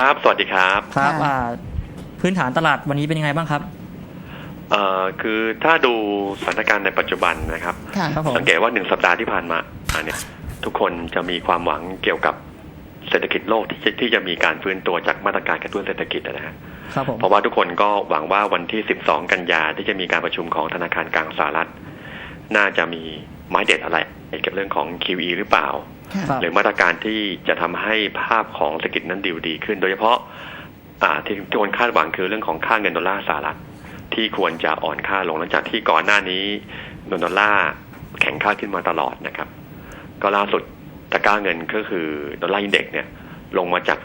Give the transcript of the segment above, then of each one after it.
ครับ สวัสดีครับครับค่ะอ่าพื้นฐานตลาดวันนี้เป็นยังไงบ้างครับ เอ่อคือถ้าดูสถานการณ์ในปัจจุบันนะครับ ค่ะครับผมสังเกตว่าหนึ่งสัปดาห์ที่ผ่านมาเนี่ยทุกคนจะมีความหวังเกี่ยวกับเศรษฐกิจโลกที่จะที่จะมีการฟื้นตัวจากมาตรการกระตุ้นเศรษฐกิจนะฮะครับผมเพราะว่าทุกคนก็หวังว่าวันที่ 12 กันยาที่จะมีการประชุมของธนาคารกลางสหรัฐ น่าจะมีไม้เด็ดอะไรเกี่ยวกับเรื่องของ QE หรือเปล่าค่ะครับ หรือมาตรการที่จะทำให้ภาพของเศรษฐกิจนั้นดีดีขึ้น โดยเฉพาะอ่าที่ทุกคนคาดหวังคือเรื่องของค่าเงินดอลลาร์สหรัฐที่ควรจะอ่อนค่าลงหลังจากที่ก่อนหน้านี้เงินดอลลาร์แข็งค่าขึ้นมาตลอดนะครับ ก็ล่าสุดตะกร้าเงินก็คือดอลลาร์อินเด็กซ์เนี่ยลงมาจาก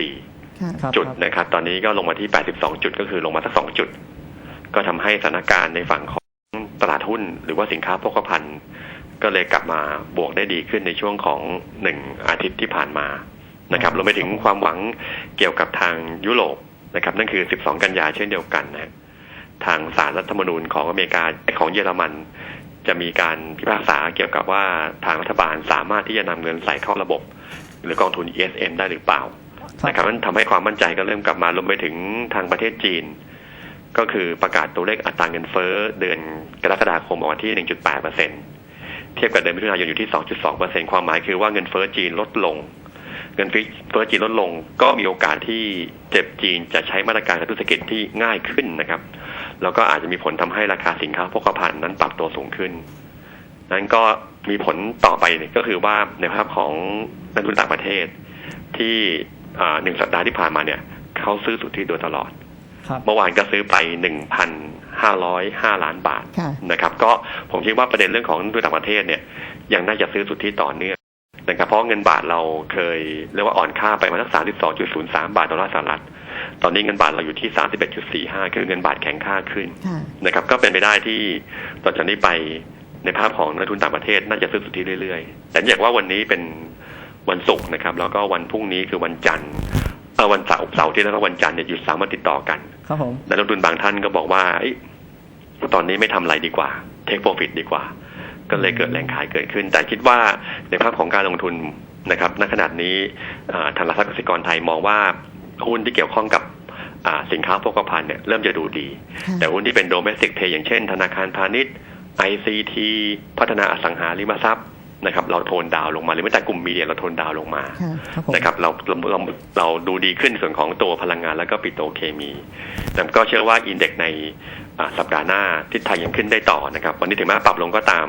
84ค่ะครับจุดครับนะครับ ตอนนี้ก็ลงมาที่ 82 จุดก็คือลงมาสัก 2 จุด ก็ทำให้สถานการณ์ในฝั่งของตลาดหุ้น หรือว่าสินค้าโภคภัณฑ์ ก็เลยกลับมาบวกได้ดีขึ้นในช่วงของหนึ่งอาทิตย์ที่ผ่านมานะครับรวมไปถึงความหวังเกี่ยวกับทางยุโรปนะครับ นั่นคือ 12 กันยาเช่นเดียวกันนะทางสารรัฐธรรมนูญของอเมริกาของเยอรมัน จะมีการพิพากษาเกี่ยวกับว่าทางรัฐบาลสามารถที่จะนำเงินใส่เข้าระบบ หรือกองทุน ESM ได้หรือเปล่านะครับนั้นทำให้ความมั่นใจก็เริ่มกลับมารวมไปถึงทางประเทศจีน ก็คือประกาศตัวเลขอัตราเงินเฟ้อเดือนกรกฎาคมออกมาที่ 1.8เปอร์เซ็น เทียบกับเดือนมิถุนายนอยู่ที่ 2.2เปอร์เซ็นความหมายคือว่าเงินเฟ้อจีนลดลง เงินเฟ้อจีนลดลง ก็มีโอกาสที่เจ็บจีนจะใช้มาตรการกระตุ้นเศรษฐกิจที่ง่ายขึ้นนะครับ แล้วก็อาจจะมีผลทำให้ราคาสินค้าโภคภัณฑ์นั้นปรับตัวสูงขึ้น นั้นก็มีผลต่อไปเนี่ยก็คือว่าในภาพของนักลงทุนต่างประเทศที่หนึ่งสัปดาห์ที่ผ่านมาเนี่ยเขาซื้อสุทธิโดยตลอด เมื่อวานก็ซื้อไปหนึ่งพันห้าร้อยห้าล้านบาทค่ะนะครับ ก็ผมคิดว่าประเด็นเรื่องของนักลงทุนต่างประเทศเนี่ย ยังน่าจะซื้อสุทธิต่อเนื่องนะครับเพราะเงินบาทเราเคยเรียกว่าอ่อนค่าไปมาสักสามสิบสองจุดศูนย์สามบาทดอลลาร์สหรัฐ ตอนนี้เงินบาทเราอยู่ที่สามสิบเอ็ดจุดสี่ห้าคือเงินบาทแข็งค่าขึ้นค่ะนะครับ ก็เป็นไปได้ที่ต่อจากนี้ไปในภาพของนักลงทุนต่างประเทศน่าจะซื้อสุทธิเรื่อยๆ แต่เนื่องจากว่าวันนี้เป็นวันศุกร์นะครับ แล้วก็วันพรุ่งนี้คือวันจันทร์เอ่อวันเสาร์เสาร์อาที่แล้วก็วันจันทร์เนี่ยหยุดสามวันติดต่อกัน ครับผมนักลงทุนบางท่านก็บอกว่าเอ้ยตอนนี้ไม่ทำอะไรดีกว่า เทคโปรฟิตดีกว่า ก็เลยเกิดแรงขายเกิดขึ้น แต่คิดว่าในภาพของการลงทุนนะครับณขนาดนี้อ่าทางหลักทรัพย์กสิกรไทยมองว่าหุ้นที่เกี่ยวข้องกับอ่าสินค้าโภคภัณฑ์เนี่ยเริ่มจะดูดีค่ะแต่หุ้นที่เป็นโดเมส t ิกเพย์อย่างเช่น ธนาคารพาณิชย์ ICT พัฒนาอสังหาริมทรัพย์ นะครับเราโทนดาวน์ลงมาหรือแม้แต่กลุ่มมีเดียเราโทนดาวน์ลงมาค่ะครับผมนะครับเราเราเราเราดูดีขึ้นในส่วนของตัวพลังงานแล้วก็ปิโตรเคมี แต่ก็เชื่อว่าอินเด็กซ์ในอ่าสัปดาห์หน้าทิศทางยังขึ้นได้ต่อนะครับ วันนี้ถึงแม้ปรับลงก็ตาม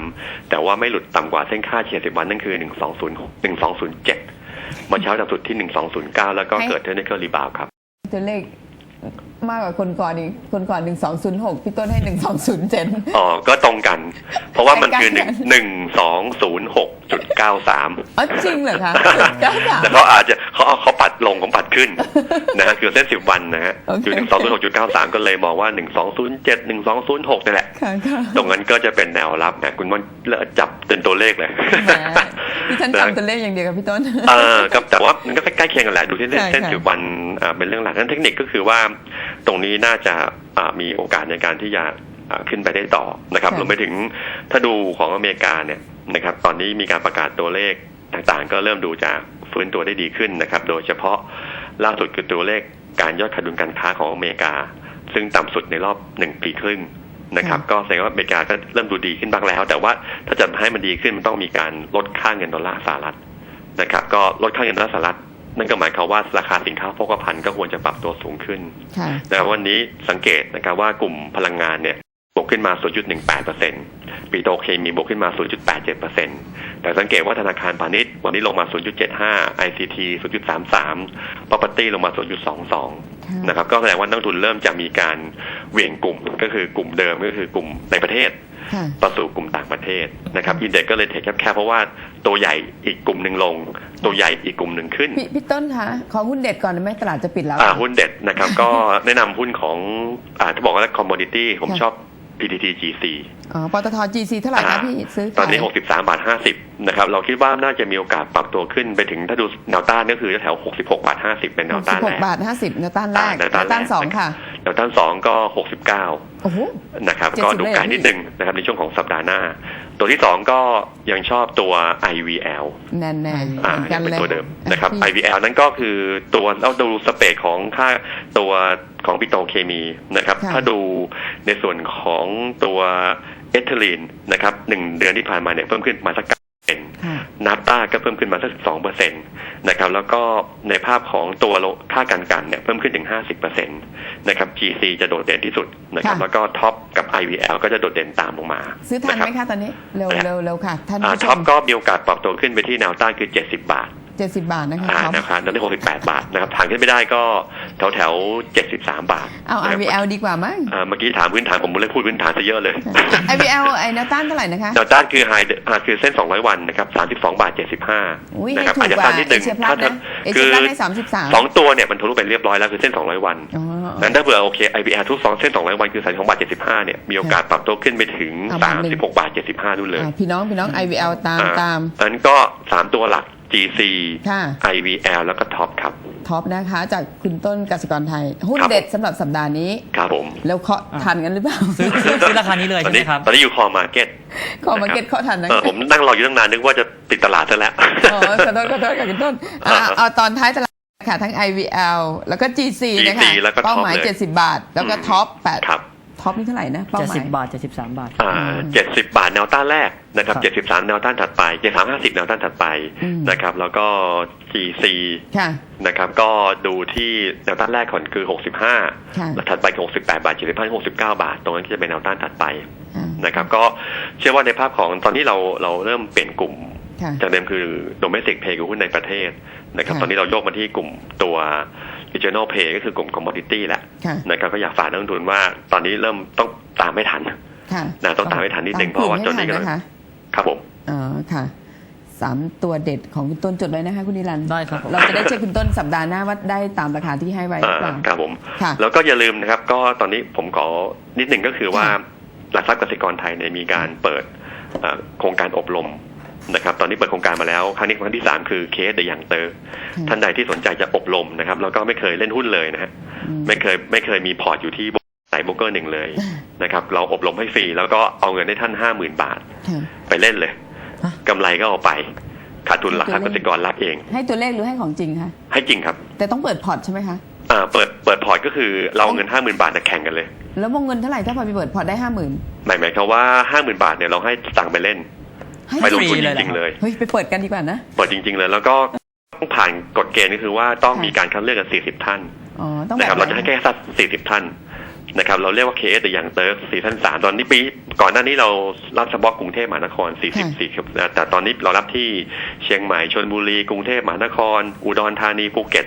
แต่ว่าไม่หลุดต่ำกว่าเส้นค่าเฉลี่ย10วันนั่นคือ1206 1207เมื่อเช้าจากสุดที่1209แล้วก็เกิดเทคนิคอลรีบาวครับตัวเลข มากกว่าคนก่อนอีกคนก่อน1206พี่ต้นให้1207อ๋อ ก็ตรงกัน เพราะว่ามันคือหใกล้นึ่งๆกันหนึ่งสองศูนย์หกจุดเก้าสามอ๋อจริงเหรอคะเก้าสามแล้วเขาอาจจะเขาเอาเขาปัดลงของปัดขึ้นนะฮะคือเส้นสิบวันนะฮะโอเคคือหนึ่งสองศูนย์หกจุดเก้าสามก็เลยมองว่าหนึ่งสองศูนย์เจ็ดหนึ่งสองศูนย์หกนี่แหละค่ะค่ะตรงนั้นก็จะเป็นแนวรับนะคุณมันจับเป็นตัวเลขเลยแหมพี่ฉันจำตัวเลขอย่างเดียวกับพี่ต้นเออครับแต่ว่ามันก็ใกล้ๆเคียงกันแหละดูที่เส้นใช่เส้นค่ะสิบวันอ่าเป็นเรื่องหลักนั้นเทคนิคก็คือว่า ตรงนี้น่าจะอ่ามีโอกาสในการที่จะอ่าขึ้นไปได้ต่อนะครับรวมไปถึงถ้าดูของอเมริกาเนี่ยนะครับ ตอนนี้มีการประกาศตัวเลขต่างๆ ก็เริ่มดูจะฟื้นตัวได้ดีขึ้นนะครับ โดยเฉพาะล่าสุดคือตัวเลขการยอดขาดดุลการค้าของอเมริกา ซึ่งต่ำสุดในรอบหนึ่งปีครึ่งนะครับก็แสดงว่าอเมริกาก็เริ่มดูดีขึ้นบ้างแล้ว แต่ว่าถ้าจะให้มันดีขึ้นมันต้องมีการลดค่าเงินดอลลาร์สหรัฐนะครับ ก็ลดค่าเงินดอลลาร์สหรัฐ นั่นก็หมายความว่าราคาสินค้าโภคภัณฑ์ก็ควรจะปรับตัวสูงขึ้นค่ะนะครับวันนี้สังเกตนะครับว่ากลุ่มพลังงานเนี่ยบวกขึ้นมา 0.18%ปิโตรเคมีบวกขึ้นมา 0.87%แต่สังเกตว่าธนาคารพาณิชย์วันนี้ลงมา 0.75 ICT 0.33 property ลงมา 0.22 นะครับ ก็แสดงว่านักลงทุนเริ่มจะมีการเหวี่ยงกลุ่มก็คือกลุ่มเดิมก็คือกลุ่มในประเทศค่ะประสู่กลุ่มต่างประเทศนะครับอินเด็กก็เลยเทคแคบๆเพราะว่า ตัวใหญ่อีกกลุ่มหนึ่งลง ตัวใหญ่อีกกลุ่มหนึ่งขึ้นพี่พี่ต้นคะขอหุ้นเด็ดก่อนได้ไหมตลาดจะปิดแล้วอ่าหุ้นเด็ดนะครับ ก็แนะนำหุ้นของอ่าถ้าบอกว่าคอมมอดิตี้ผมค่ะชอบ PTT GC อ๋อปตท GC เท่าไหร่คะพี่ซื้อตอนนี้ขาย63 บาท 50 นะครับ เราคิดว่าน่าจะมีโอกาสปรับตัวขึ้นไปถึงถ้าดูแนวต้านก็คือแถว 66 บาท 50 เป็นแนวต้านแรก16บาท 50 แนวต้านแรกอ่าแนวต้านแรกสองค่ะ แนวต้านสองก็ 69 โอ้โห นะครับ70ก็ดูเลยเหรอไกลนิดนึงนะครับในช่วงของสัปดาห์หน้า ตัวที่สองก็ยังชอบตัว IVL แน่นแน่อ่าเหมือนกัยันงเป็นเลยตัวเดิมนะครับอะ IVL นั้นก็คือตัวเราดูสเปคของค่าตัวของปิโตรเคมีนะครับค่ะถ้าดูในส่วนของตัวเอทิลีนนะครับหนึ่งเดือนที่ผ่านมาเนี่ยเพิ่มขึ้นมาสักเป็นค่ะนาต้าก็เพิ่มขึ้นมาสักสองเปอร์เซ็นต์นะครับแล้วก็ในภาพของตัวโลค่าการกันเนี่ยเพิ่มขึ้นถึงห้าสิบเปอร์เซ็นต์นะครับ GC จะโดดเด่นที่สุดนะครับค่ะแล้วก็ท็อปกับ IVL ก็จะโดดเด่นตามลงมาซื้อทันไหมรับคะตอนนี้ เร็วอะเร็วเร็วค่ะท่านอ่าผู้ชท็อปมก็มีโอกาสปรับตัวขึ้นไปที่แนวต้านคือ 70 บาท เจ็ดสิบบาทนะคะอ่าท็อปนะครับตอนนี้68บาทนะครับทางขึ้นไม่ได้ก็แถวแถวๆ73บาท เอานะครับ IVL ดีกว่ามั้งอ่าเมื่อกี้ถามพื้นฐานผมเลยพูดพื้นฐานซะเยอะเลย IVL ไอ้แนวต้านเท่าไหร่นะคะแนวต้านคือไฮคือเส้น200วันนะครับ32บาท75อุ้ยนะให้ครับถูอาจกจะกว่าสั้นนิดหเอนึ่งเชียพลัถ้าสนะเอคืเชียอพลัสได้สามสิบสามสองตัวเนี่ยมันทะลุไปเรียบร้อยแล้วคือเส้น200วันอ๋อนั้นถ้าเผื่อโอเค IBR ทุกสองเส้น200วันคือ32บาท75เนี่ยมีโอกาสปรับตัวขึ้นไปถึงเอาบาทหนึ่ง36บาท75นู่นเลยอ่าพี่น้องพี่น้อง IVL ตามอ่ตามอันนั้นก็3ตัวหลัก GC ค่ะ IVL แล้วก็ท็อปครับ ท็อปนะคะ จากคุณต้นกสิกรไทย หุ้นครับ เด็ดสำหรับสัปดาห์นี้ ครับผมแล้วเคาะทันกันหรือเปล่า ซื้อซื้อซื้อราคานี้เลยตอนใช่ไหมนี้ครับตอนนี้อยู่คอมาเก็ตคอมาเก็ตเคาะทันนะเออผมนั่งรออยู่ตั้งนานนึกว่าจะติดตลาดซะแล้วอ๋อขอโทษขอโทษค่ะคุณต้นอะเอาตอนท้ายตลาดค่ะทั้ง IVL แล้วก็ GC นะคะ GC แล้วก็เป้าหมายท็อปเลย70 บาท แล้วก็ท็อป8 ครับ ท็อปนี่เท่าไหร่นะเป้าเจ็ดหมาสิยบบาทเจ็ดสิบสามบาท อ่าเจ็ดสิบบาทแนวต้านแรกนะครับครับเจ็ดสิบสามแนวต้านถัดไปเจ็ดสามห้าสิบแนวต้านถัดไปอืมนะครับ แล้วก็ GC ค่ะ นะครับ ก็ดูที่แนวต้านแรกก่อนคือหกสิบห้าค่ะแล้วถัดไปคือหกสิบแปดบาทเจ็ดสิบห้าหกสิบเก้าบาท ตรงนั้นก็จะเป็นแนวต้านถัดไปอ่านะครับ ก็เชื่อว่าในภาพของตอนนี้เราเราเริ่มเปลี่ยนกลุ่ม ค่ะ จากเดิมคือ domestic pay คือหุ้นในประเทศนะครับ ค่ะ ตอนนี้เราโยกมาที่กลุ่มตัว regional pay ก็คือกลุ่ม commodity แหละค่ะนะครับก็อยากฝากนักลงทุนว่าตอนนี้เริ่มต้องตามไม่ทันค่ะนะต้องตามให้ทันนิดนึงเพราะว่าตมจนนี้ให้ก็ทันะคะครับผมอ๋อค่ะสามตัวเด็ดของคุณต้นจดไว้นะคะคุณนิรันดร์ได้ครับผมเราจะได้เช็คคุณต้นสัปดาห์หน้าว่าได้ตามราคาที่ให้ไว้หรือเปล่าอ่าครับผมค่ะแล้วก็อย่าลืมนะครับ ก็ตอนนี้ผมขอนิดหนึ่งก็คือว่าค่ะหลักทรัพย์กสิกรไทยเนี่ยมีการเปิดเอ่อโครงการอบรม นะครับตอนนี้เปิดโครงการมาแล้วครั้งนี้ครั้งที่สามคือเคสเดยังเตอร์ค่ะท่านใดที่สนใจจะอบรมนะครับแล้วก็ไม่เคยเล่นหุ้นเลยนะฮะอืมไม่เคยไม่เคยมีพอร์ตอยู่ที่สายโบรกเกอร์หนึ่งเลยนะครับเราอบรมให้ฟรีแล้วก็เอาเงินให้ท่านห้าหมื่นบาทค่ะไปเล่นเลยฮะกำไรก็เอาไปขาดทุนหลักทรัพย์กสิกรรับเอง ให้ตัวเลขหรือให้ของจริงคะให้จริงครับ แต่ต้องเปิดพอร์ตใช่ไหมคะอ่าเปิดเปิดพอร์ตก็คือเราเอาเงินห้าหมื่นบาทน่ะแข่งกันเลย แล้ววงเงินเท่าไหร่ถ้าพอไปเปิดพอร์ตได้ห้าหมื่นหมายหมายความว่าห้าหมื่นบาทเนี่ยเราให้ตังค์ไปเล่น ให้ไปลงทุนฟรีจเลยเหรอริงๆเลย เฮ้ยไปเปิดกันดีกว่านะ เปิดจริง ๆ เลย แล้วก็ต้องผ่านกฎเกณฑ์ก็คือว่าต้องค่ะมีการคัดเลือกกันสี่สิบท่านอ๋อ ต้องแบนะครับ บเราจะให้แค่สักสี่สิบท่านนะครับ เราเรียกว่าเคสแต่อย่างเติร์กซีซั่นสามตอนนี้ปี ก่อนหน้านี้เรารับเฉพาะกรุงเทพมหานครสี่สิบสี่แต่ตอนนี้เรารับที่เชียงใหม่ชลบุรีกรุงเทพมหานคร อุดรธานีภูเก็ต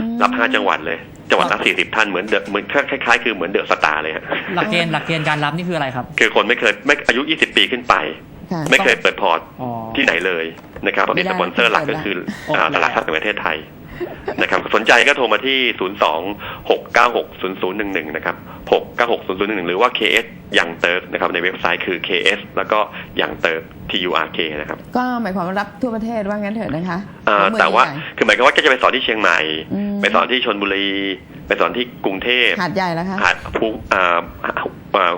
อืม รับห้าจังหวัดเลย จังหวัดละสี่สิบท่านเหมือนเดอะเหมือนคล้ายๆคือเหมือนเดอะสตาร์เลยฮะหลักเกณฑ์หลักเกณฑ์การรับนี่คืออะไรครับ คือคนไม่เคยไม่อายุ20ปีขึ้นไป ค่ะ ไม่เคยเปิดพอร์ตอ๋อ ที่ไหนเลยนะครับตอนนี้ไม่สได้ปอนเซอร์หลักก็คืออดอ่าแล้วตลาดทรัพย์แห่งประเทศไทยนะครับสนใจก็โทรมาที่ 0 2 6 9 6 0 0 1 1 นะครับ 6 9 6 0 0 1 1 หรือว่า KS ยังเติร์กนะครับ ในเว็บไซต์คือ KS แล้วก็ยังเติร์ก T U R K นะครับก็หมายความว่ารับทั่วประเทศว่างั้นเถอะนะคะอ่าเมืองแต่ว่าใหญ่ คือหมายความว่าก็จะไปสอนที่เชียงใหม่ อืม ไปสอนที่ชนบุรี ไปสอนที่กรุงเทพหาดใหญ่แล้วคะ หาดภูอ่าอ่า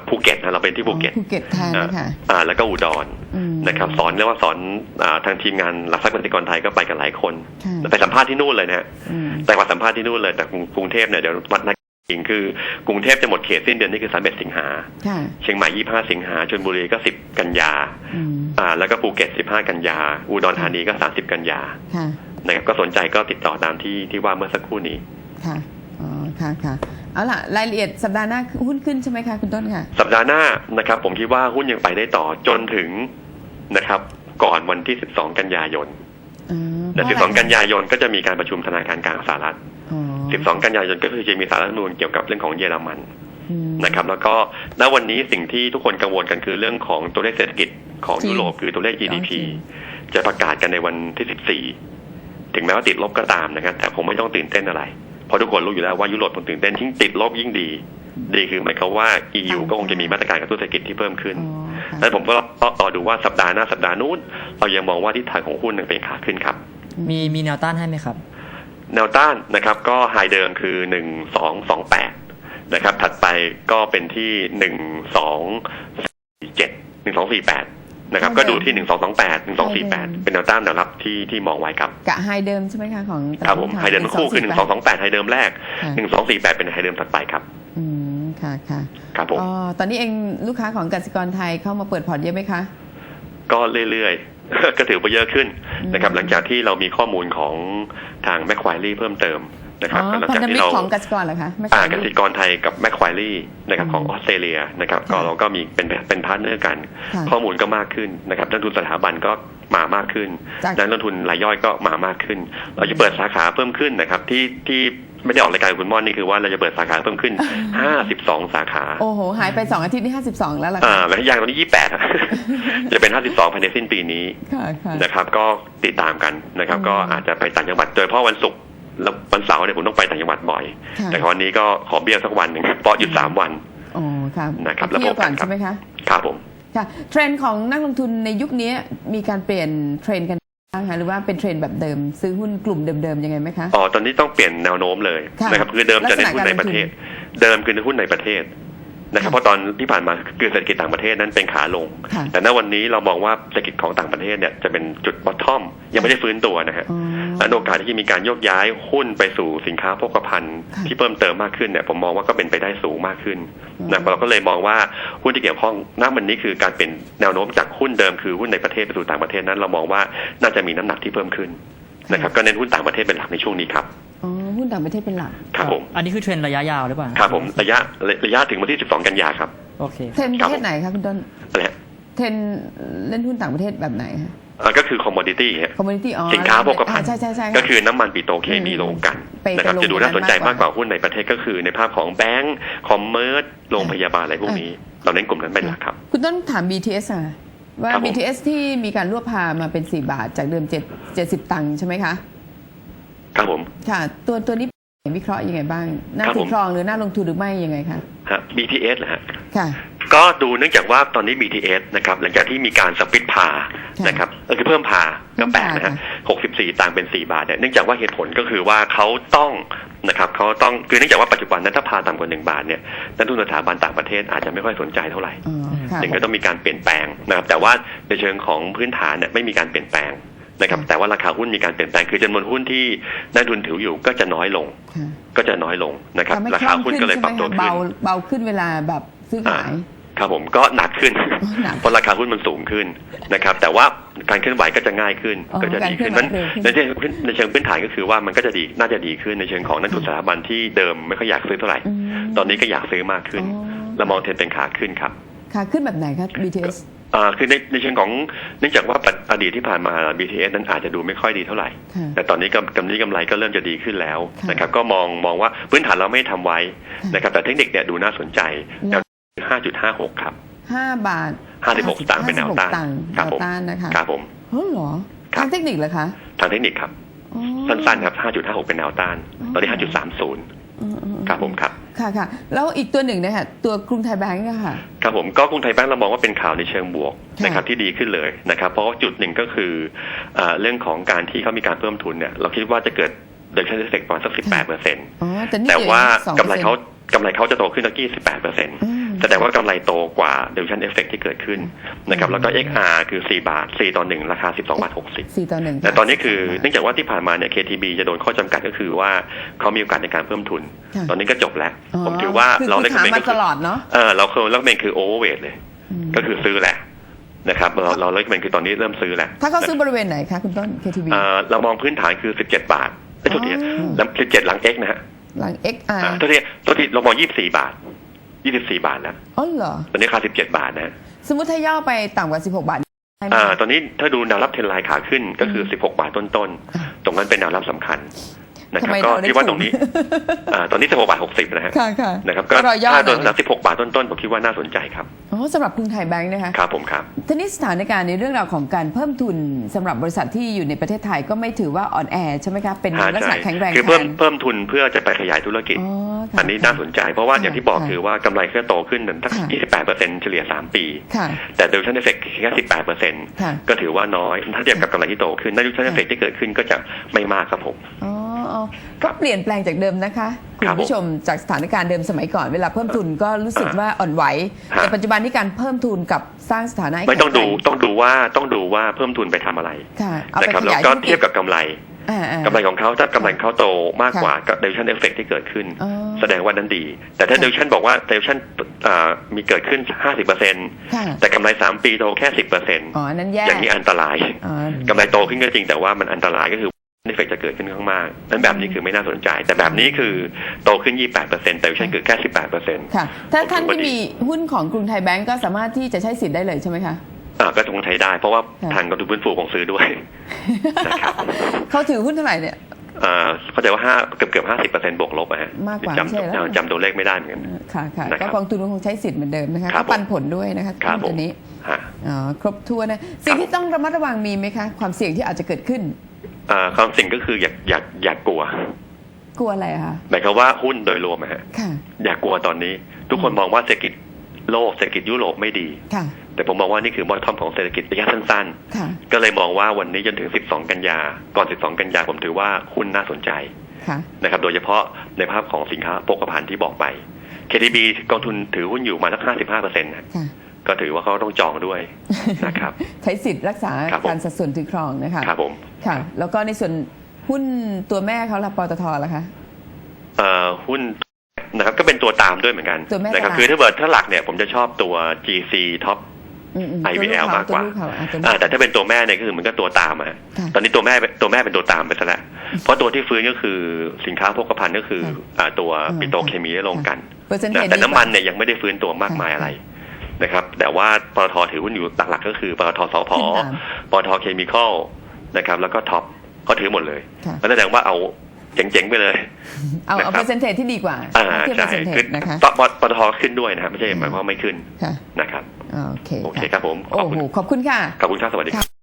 ภูเก็ตนะเราเป็นที่ภูเก็ตอ๋อภูเก็ตแทนนะคะอ่าแล้วก็อุดรอืมนะครับ สอนเรียกว่าสอนอาทางทีมงานหลักทรัพย์กสิกรไทยก็ไปกันหลายคนค่ะไปสัมภาษณ์ที่นู่นเลยนะฮะอืมแต่ว่าสัมภาษณ์ที่นู่นเลยแต่กรุงกรุงเทพเนี่ยเดี๋ยววัดนัดจริงคือกรุงเทพจะหมดเขตสิ้นเดือนนี่คือ31สิงหาค่ะเชียงใหม่25สิงหาชลบุรีก็10กันยาอืมอ่า แล้วก็ภูเก็ต15กันยา อุดรธานีก็30กันยาค่ะนะครับก็สนใจก็ติดต่อตามที่ที่ว่าเมื่อสักครู่นี้ค่ะ อ๋อค่ะค่ะเอาล่ะรายละเอียดสัปดาห์หน้าหุ้นขึ้นใช่ไหมคะคุณต้นค่ะ สัปดาห์หน้านะครับ ผมคิดว่าหุ้นยังไปได้ต่อจนถึงนะครับ ก่อนวันที่ 12 กันยายนอ๋อและเพราะอะไร12 กันยายนก็จะมีการประชุมธนาคารกลางสหรัฐอ๋อ12 กันยายนก็คือจะมีสารรัฐธรรมนูญเกี่ยวกับเรื่องของเยอรมันอืมนะครับ แล้วก็ณวันนี้สิ่งที่ทุกคนกังวลกันคือเรื่องของตัวเลขเศรษฐกิจของจริงยุโรปคือตัวเลข GDP จริงจะประกาศกันในวันที่ 14 ถึงแม้ว่าติดลบก็ตามนะครับ แต่คงไม่ต้องตื่นเต้นอะไร เพราะทุกคนรู้อยู่แล้วว่ายุโรปมันตื่นเต้นยิ่งติดลบยิ่งดี ดีคือหมายความว่า EU ก็คงจะมีมาตรการกระตุ้นเศรษฐกิจที่เพิ่มขึ้นอ๋อค่ะแล้วผมก็รอดูว่าสัปดาห์หน้าสัปดาห์นู้น เรายังมองว่าทิศทางของหุ้นยังเป็นขาขึ้นครับ มีมีแนวต้านให้ไหมครับ แนวต้านนะครับก็ไฮเดิมคือหนึ่งสองสองแปดนะครับ ถัดไปก็เป็นที่หนึ่งสองสี่เจ็ดหนึ่งสองสี่แปด นะครับไฮก็เดิมดูที่หนึ่งสองสองแปดหนึ่งสองสี่แปดไฮเดิมเป็นแนวต้านแนวรับที่ที่มองไว้ครับกะไฮเดิมใช่ไหมคะของตลาดครับผมหุ้นไฮเดิมทั้งคู่คือหนึ่งสองสองแปดไฮเดิมแรกค่ะหนึ่งสองสี่แปดเป็นไฮเดิมถัดไปครับ อืมค่ะค่ะครับผมอ๋อตอนนี้เองลูกค้าของกสิกรไทยเข้ามาเปิดพอร์ตเยอะไหมคะก็เรื่อยๆ ก็ถือว่าเยอะขึ้นนะครับอืมหลังจากที่เรามีข้อมูลของทางแมคควายรี่เพิ่มเติม นะครับอ๋อหลัพันจากธมิที่ตรเราของกสิกรเหรอคะไม่อ่าใช่กสิกรไทยกับแมคควายรี่นะครับอืมของออสเตรเลียนะครับก็ค่ะเราก็มีเป็นเป็นพาร์ทเนอร์กันค่ะข้อมูลก็มากขึ้นนะครับนักลงทุนสถาบันก็มามากขึ้นจากนักลงทุนรายย่อยก็มามากขึ้น เราจะเปิดสาขาเพิ่มขึ้นนะครับที่ที่ไม่ได้ออกรายการคุณม่อนนี่คือว่าเราจะเปิดสาขาเพิ่มขึ้น 52 สาขา โอ้โห หายไป 2 อาทิตย์นี่ 52 แล้วล่ะอ่าค่ะแล้วยางตอนนี้ 28อะจะเป็น 52 ภายในสิ้นปีนี้ค่ะค่ะนะครับ ก็ติดตามกันนะครับอืมก็อาจจะไปต่างจังหวัดโดยเฉพาะวันศุกร์ แล้ววันเสาร์เนี่ยผมต้องไปต่างจังหวัดบ่อยค่ะแต่วันนี้ก็ขอเบี้ยวสักวันหนึ่งเพราะหยุดสามวันโอ้ค่ะนะครับเที่ยวแล้วพบกัก่อนนครับใช่ไหมคะครับผมค่ะเทรนด์ของนักลงทุนในยุคนี้มีการเปลี่ยนเทรนด์กันบ้างคะหรือว่าเป็นเทรนด์แบบเดิม ซื้อหุ้นกลุ่มเดิมๆยังไงไหมคะอ๋อตอนนี้ต้องเปลี่ยนแนวโน้มเลยค่ะนะครับคือเดิมจะเน้นหุ้นในลักษณะการลงทุนประเทศ เดิมคือเน้นหุ้นในประเทศนะครับเพราะตอนที่ผ่านมาคือเศรษฐกิจต่างประเทศนั้นเป็นขาลงค่ะแต่ณวันนี้เรามองว่าเศรษฐกิจของต่างประเทศเนี่ยจะเป็นจุดบอททอมยังไม่ได้ฟื้นตัวนะฮะอ๋อ และโอกาสที่จะมีการโยกย้ายหุ้นไปสู่สินค้าโภคภัณฑ์ค่ะที่เพิ่มเติมมากขึ้นเนี่ยผมมองว่าก็เป็นไปได้สูงมากขึ้นอืมนะเราก็เลยมองว่าหุ้นที่เกี่ยวข้องณวันนี้คือการเป็นแนวโน้มจากหุ้นเดิมคือหุ้นในประเทศไปสู่ต่างประเทศนั้น เรามองว่าน่าจะมีน้ำหนักที่เพิ่มขึ้นนะครับก็เน้นหุ้นต่างประเทศเป็นหลักในช่วงนี้ครับอ๋อหุ้นต่างประเทศเป็นหลักครับผมอันนี้คือเทรนด์ระยะยาวหรือเปล่าครับผมระยะระยะถึงวันที่ 12 กันยาครับโอเคเทรนด์ประเทศไหนคะคุณต้นอะไรฮะ เทรนด์เล่นหุ้นต่างประเทศแบบไหนคะอ่าก็คือคอมมอดิตี้ฮะคอมมูนิตี้อ๋อสินค้าโภคภัณฑ์อ่าใช่ใช่ใช่ก็คือน้ำมันปิโตรเคมีอืมโลกันไปนะครับไปลงจะดูน่าสนใจตรงนั้นมามากกกกว่าว่าหุ้นในประเทศก็คือในภาพของแบงก์คอมเมอร์สโรงพยาบาลอะไรพวกนี้ เราเน้นกลุ่มนั้นเป็นหลักครับ คุณต้นถาม BTS อะว่าครับผม BTS ที่มีการรวบพามาเป็น 4 บาทจากเดิม7 70 ตังค์ใช่ไหมคะ ครับผมค่ะ ตัวตัวนี้วิเคราะห์ยังไงบ้างน่าครับถืผอมครองหรือน่าลงทุนหรือไม่ยังไงคะฮะ BTS นะฮะค่ะ ก็ดูเนื่องจากว่าตอนนี้ BTS นะครับหลังจากที่มีการสปิดพาค่ะนะครับเออคือเพิ่มพาเพิ่ก็มแปลพากนะฮะค่ะ64ต่างเป็น4บาทเนี่ยเนื่องจากว่าเหตุผลก็คือว่าเขาต้องนะครับเขาต้องคือเนื่องจากว่าปัจจุบันนั้นถ้าพาต่ำกว่า1บาทเนี่ยนักลงทุนสถาบันต่างประเทศอาจจะไม่ค่อยสนใจเท่าไหร่อ๋อค่ะหนึ่งก็ต้องมีการเปลี่ยนแปลงนะครับแต่ว่าในเชิงของพื้นฐานเนี่ยไม่มีการเปลี่ยนแปลงนะครับค่ะแต่ว่าราคาหุ้นมีการเปลี่ยนแปลงคือจำนวนหุ้นที่นักลงทุนถืออยู่ก็จะน้อยลงค่ะก็จะน้อยลงนะครับทำให้ราคาหุ้นก็เลยปรับตัวใช่ไหมคะขึ้นเบาเบาขึ้นเวลาแบบซื้อขาย ครับผมก็หนักขึ้นหนักเพราะราคาหุ้นมันสูงขึ้นนะครับ แต่ว่าการเคลื่อนไหวก็จะง่ายขึ้นอ๋อก็จะดีขึ้นการนั้นเคลื่อนไหวเร็วขึ้นในเชิงในเชิงพื้นฐานก็คือว่ามันก็จะดีน่าจะดีขึ้นในเชิงของนักทุนสถาบันที่เดิมไม่ค่อยอยากซื้อเท่าไหร่อืมตอนนี้ก็อยากซื้อมากขึ้นอ๋อเรามองเทรนด์เป็นขาขึ้นครับค่ะขึ้นแบบไหนครับ BTS อ่าคือในในเชิงของเนื่องจากว่าอดีตที่ผ่านมา BTS นั้นอาจจะดูไม่ค่อยดีเท่าไหร่ค่ะแต่ตอนนี้กำกำไรกำไรก็เริ่มจะดีขึ้นแล้วค่ะนะครับก็มองมองว่าพื้นฐานเราไม่ทำไว้ค่ะนะครับแต่เทคนิคเนี่ยดูน่าสนใจแล้แนวว 5.56 ครับห้าบาท 56สตางค์เป็นแนวต้าน56ตังค์ครัแนบวผมต้านนะคะครับผมเฮ้ยเหรอครับทางเทคนิคเหรอคะทางเทคนิคครับอ๋อสั้นๆครับ 5.56 เป็นแนวต้านอ๋อตอนนี้ 5.30อืมอืมอืมครับผมครับค่ะค่ะแล้วอีกตัวหนึ่งนะคะตัวกรุงไทยแบงก์อะค่ะครับผมก็กรุงไทยแบงก์เรามองว่าเป็นข่าวในเชิงบวกค่ะนะครับที่ดีขึ้นเลยนะครับ เพราะว่าจุดหนึ่งก็คืออาเรื่องของการที่เขามีการเพิ่มทุนเนี่ยเราคิดว่าจะเกิดเดชันเอฟเฟกประมาณสัก 18เปอร์เซ็นต์อ๋อแต่นี่แต่ว่าสองกำไรเขากำไรเขาจะโตขึ้นตั้ง28เปอร์เซ็นต์อืม แสดงว่ากำไรโตกว่าเดชันเอฟเฟกที่เกิดขึ้นนะครับอืมแล้วก็ XR คือ 4 บาท 4 ต่อ 1 ราคา 12 บาท 60สี่ต่อหนึ่งแต่ตอนนี้คือเนื่องจากว่าที่ผ่านมาเนี่ย KTB จะโดนข้อจำกัดก็คือว่าเขามีโอกาสในการเพิ่มทุนค่ะตอนนี้ก็จบแล้ว ผมถือว่าคือเราคือเล่นถามเป็นมาก็คืตลอดเนาะเออเราเคยเล่นเป็นคือโอเวอร์เวทเลยมก็คือซื้อแหละนะครับเราเราเล่นเป็นคือตอนนี้เริ่มซื้อแล้ว ถ้าเขาซื้อบริเวณไหนคะคุณต้น KTV เอ่อเรามองพื้นฐานคือ 17 บาทไอ้ยโทษทีอ๋อแล้ว17หลัง X นะฮะหลัง XR อ่าโทษทีโทษทีเรามอง 24 บาท 24บาทแล้วอ๋อเหรอตอนนี้ราคา17บาทนะฮะสมมติถ้าย่อไปต่ำกว่า16บาทได้ไหมอ่าคะตอนนี้ถ้าดูแนวรับเทรนไลน์ขาขึ้นก็คือ16บาทต้นๆ ตรงนั้นเป็นแนวรับสำคัญ นะคทำรับไมก็เราได้คิดว่าถูกตรงนี้อ่าตอนนี้16บาท60นะฮะค่ะค่ะนะครับก็รอย่อถ้าโดนหน่อยสัก16บาทต้นๆผมคิดว่าน่าสนใจครับอ๋อสำหรับกรุงไทยแบงค์นะคะครับผมครับทีนี้สถานการณ์ในเรื่องราวของการเพิ่มทุนสำหรับบริษัทที่อยู่ในประเทศไทยก็ไม่ถือว่าอ่อนแอใช่ไหมคะเป็นหาลักษณะใจแข็งแรงคือเพิ่มแทนเพิ่มทุนเพื่อจะไปขยายธุรกิจอ๋อค่ะอันนี้น่าสนใจ เพราะว่าค่ะอย่างที่บอกค่ะคือว่ากำไรก็โตขึ้นทั้งค่ะ28เปอร์เซ็นต์เฉลี่ย 3 ปีค่ะแต่ดิวชั่นเอฟเฟกแค่ 18เปอร์เซ็นต์ค่ะก็ถือว่าน้อยถ้าเทียบกับกำไรที่โตขึ้นดิวชั่นเอฟเฟกที่เกิดขึ้นก็จะไม่มากครับผม อ๋ออ๋อก็เปลี่ยนแปลงจากเดิมนะคะ คุณครับผมผู้ชมจากสถานการณ์เดิมสมัยก่อนเวลาเพิ่มทุนก็รู้สึกว่าอ่อนไหวฮะแต่ปัจจุบันนี้การเพิ่มทุนกับสร้างสถานะให้ไม่ต้องดูแข็แรงต้องดูว่าต้องดูว่าเพิ่มทุนไปทำอะไรค่ะเอาไปนะครับขแล้วยายก็ธุรเทียบกับกำไรอ่าๆกำไรของเขาถ้ากำไรของเขาโตมากค่ะกว่ากับเดวิชันเอฟเฟกที่เกิดขึ้นอ๋อแสดงว่านั้นดี แต่ถ้าค่ะเดวิชันบอกว่าเดวิชันมีเกิดขึ้น 50%ค่ะแต่กำไร 3 ปีโตแค่ 10%อ๋ออันนั้นแย่อย่างนี้อันตรายอ๋อกำไรโตขึ้นก็จริงแต่ว่ามันอันตรายก็คือ เอฟเฟกจะเกิดขึ้นข้างมากนั้นแบบนี้คือไม่น่าสนใจ แต่แบบนี้คือโตขึ้น 28%แต่วิชันเกิดแค่ 18%ค่ะถ้าท่านผมถือว่าที่ดีมีหุ้นของกรุงไทยแบงก์ก็สามารถที่จะใช้สิทธิ์ได้เลยใช่ไหมคะอ่าก็คงใช้ได้ เพราะว่าค่ะทางกองทุนพื้นฟูคงซื้อด้วยนะครับเขาถือหุ้นเท่าไหร่เนี่ยอ่าเข้าใจว่าห้าเกือบเกือบห้าสิบเปอร์เซ็นต์บวกลบอะฮะมากกว่าจไม่ใช่เหรอำจำตัวเลขไม่ได้เหมือนกันค่ะค่ะนะครับก็กองทุนคงใช้สิทธิ์เหมือนเดิมนะคะครัก็บปันผลด้วยนะคะครับหุ้นตัวนี้ฮะอ๋อครบถ้วนนะสิ่งที่ต้องระมัดระวังมีไหมคะ ความเสี่ยงที่อาจจะเกิดขึ้นอ่า ความสิ่งก็คืออย่าอย่าอย่ากลัว กลัวอะไรอะคะหมายความว่าหุ้นโดยรวมอะฮะค่ะอย่ากลัวตอนนี้ ทุกคนมองว่าเศรษฐกิจโลกเศรษฐกิจยุโรปไม่ดีค่ะแต่ผมมองว่านี่คือบอททอมของเศรษฐกิจระยะสั้นค่ะๆก็เลยมองว่าวันนี้จนถึง 12 กันยา ก่อน 12 กันยาผมถือว่าหุ้นน่าสนใจค่ะนะครับ โดยเฉพาะในภาพของสินค้าโภคภัณฑ์ที่บอกไป KTB กองทุนถือหุ้นอยู่มาสัก 55เปอร์เซ็นต์ค่ะ ก็ถือว่าเขาต้องจองด้วยนะครับ ใช้สิทธิ์รักษาครับผมการสัดส่วนถือครองนะคะครับผมค่ะ แล้วก็ในส่วนหุ้นตัวแม่เขาละปตทล่ะคะเอ่อหุ้นนะครับก็เป็นตัวตามด้วยเหมือนกันตัวแม่นะครับตลาดคือถ้าเกิดถ้าหลักเนี่ยผมจะชอบตัว GC Top อืมๆ IVL มากกว่าตัวลูเขาตัวลูกอ่าเขาแต่ถ้าเป็นตัวแม่เนี่ยก็คือมันก็ตัวตามอะค่ะตอนนี้ตัวแม่ตัวแม่เป็นตัวตามไปซะแล้วเพราะตัวที่ฟื้นก็คือสินค้าโภคภัณฑ์ก็คือค่ะอ่าตัวอืมปิโตรเคมีและโรงกลันเปอร์เซ็นต์นะเทแต่ดีกว่าน้ำมันเนี่ยยังไม่ได้ฟื้นตัวมากมายค่ะอะไร นะครับแต่ว่าปตทถือหุ้นอยู่หลักๆก็คือปตทสพขึ้นตามปตทเคมีคอลนะครับแล้วก็ท็อปเขาถือหมดเลยค่ะก็แสดงว่าเอาเจ๋งๆไปเลย เอาเอานะครับเปอร์เซ็นต์เทที่ดีกว่าอ่าเทียบเปอใช่ร์เซ็นต์เทคือนะคะปปปตทขึ้นด้วยนะครับไม่ใช่หมายความว่าไม่ขึ้นค่ะนะครับอ่าโอเคโอเคครับผมขอบโอ้คุณโหขอบคุณค่ะ ขอบคุณครับสวัสดีครับ